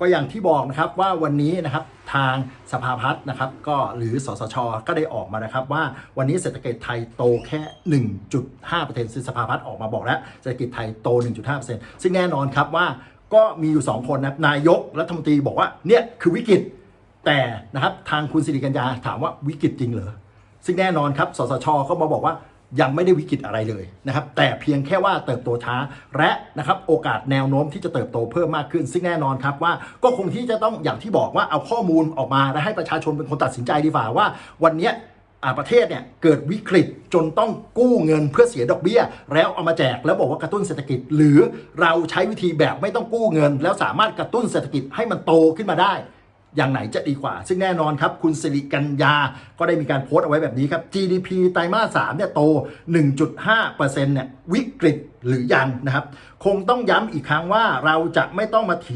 ก็อย่างที่บอกนะครับว่าวันนี้นะครับทางสภาพัฒน์นะครับก็หรือสสช ก็ได้ออกมานะครับ ว่าวันนี้เศรษฐกิจไทยโตแค่ 1.5%ซึ่งสภาพัฒน์ออกมาบอกแล้วเศรษฐกิจไทยโต 1.5%ซึ่งแน่นอนครับว่าก็มีอยู่ 2 คนนะนายกรัฐมนตรีบอกว่าเนี่ยคือวิกฤตแต่นะครับทางคุณสิริกัญญาถามว่าวิกฤตจริงเหรอซึ่งแน่นอนครับสสช ก็มาบอกว่า ยังไม่ได้วิกฤตอะไรเลยนะครับ แต่เพียงแค่ว่าเติบโตช้า และนะครับโอกาสแนวโน้มที่จะเติบโตเพิ่มมากขึ้น ซึ่งแน่นอนครับว่าก็คงที่จะต้องอย่างที่บอกว่าเอาข้อมูลออกมาและให้ประชาชนเป็นคนตัดสินใจดีกว่าว่า วันนี้ประเทศเนี่ยเกิดวิกฤตจนต้องกู้เงินเพื่อเสียดอกเบี้ย แล้วเอามาแจกแล้วบอกว่ากระตุ้นเศรษฐกิจ หรือเราใช้วิธีแบบไม่ต้องกู้เงิน แล้วสามารถกระตุ้นเศรษฐกิจให้มันโตขึ้นมาได้ อย่างไหนจะดีกว่า ซึ่งแน่นอนครับ คุณสิริกัญญาก็ได้มีการโพสต์เอาไว้แบบนี้ครับ GDP ไตรมาส3เนี่ยโต 1.5%เนี่ยวิกฤตหรือยังนะครับ คงต้องย้ำอีกครั้งว่าเราจะไม่ต้องมาถี